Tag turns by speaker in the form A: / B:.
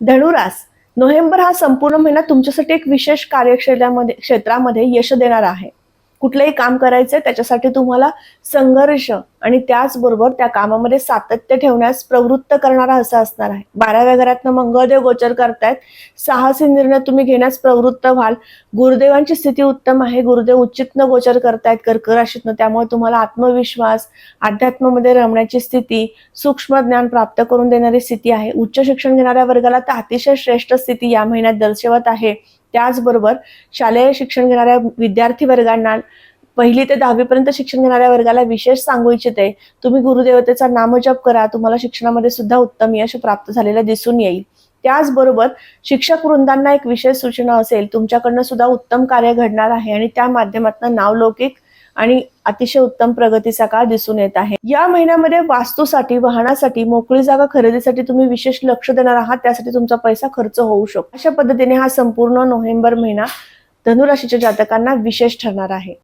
A: धनुरास November हा संपूर्ण महिना तुमच्यासाठी एक विशेष कार्यक्षेत्रामध्ये क्षेत्रामध्ये यश देणार आहे. कुठलंही काम करायचंय त्याच्यासाठी तुम्हाला संघर्ष आणि त्याचबरोबर त्या कामामध्ये सातत्य ठेवण्यास प्रवृत्त करणारा असं असणार आहे. बाराव्या घरातनं मंगळदेव गोचर करतायत. साहसी निर्णय तुम्ही घेण्यास प्रवृत्त व्हाल. गुरुदेवांची स्थिती उत्तम आहे. गुरुदेव उच्चितनं गोचर करतायत कर्क राशीतनं त्यामुळे तुम्हाला आत्मविश्वास अध्यात्मामध्ये रमण्याची स्थिती सूक्ष्म ज्ञान प्राप्त करून देणारी स्थिती आहे. उच्च शिक्षण घेणाऱ्या वर्गाला तर अतिशय श्रेष्ठ स्थिती या महिन्यात दर्शवत आहे. त्याचबरोबर शालेय शिक्षण घेणाऱ्या विद्यार्थी वर्गांना पहिली ते दहावीपर्यंत शिक्षण घेणाऱ्या वर्गाला विशेष सांगू इच्छिते. तुम्ही गुरुदेवतेचा नामजप करा. तुम्हाला शिक्षणामध्ये सुद्धा उत्तम यश प्राप्त झालेलं दिसून येईल. त्याचबरोबर शिक्षक वृंदांना एक विशेष सूचना असेल. तुमच्याकडनं सुद्धा उत्तम कार्य घडणार आहे आणि त्या माध्यमातून नावलौकिक आणि अतिशय उत्तम प्रगतीचा काळ दिसून येत आहे. या महिन्यामध्ये वास्तूसाठी वाहनासाठी मोकळी जागा खरेदीसाठी तुम्ही विशेष लक्ष देणार आहात त्यासाठी तुमचा पैसा खर्च होऊ शकतो. अशा पद्धतीने हा संपूर्ण नोव्हेंबर महिना धनुराशीच्या जातकांना विशेष ठरणार आहे.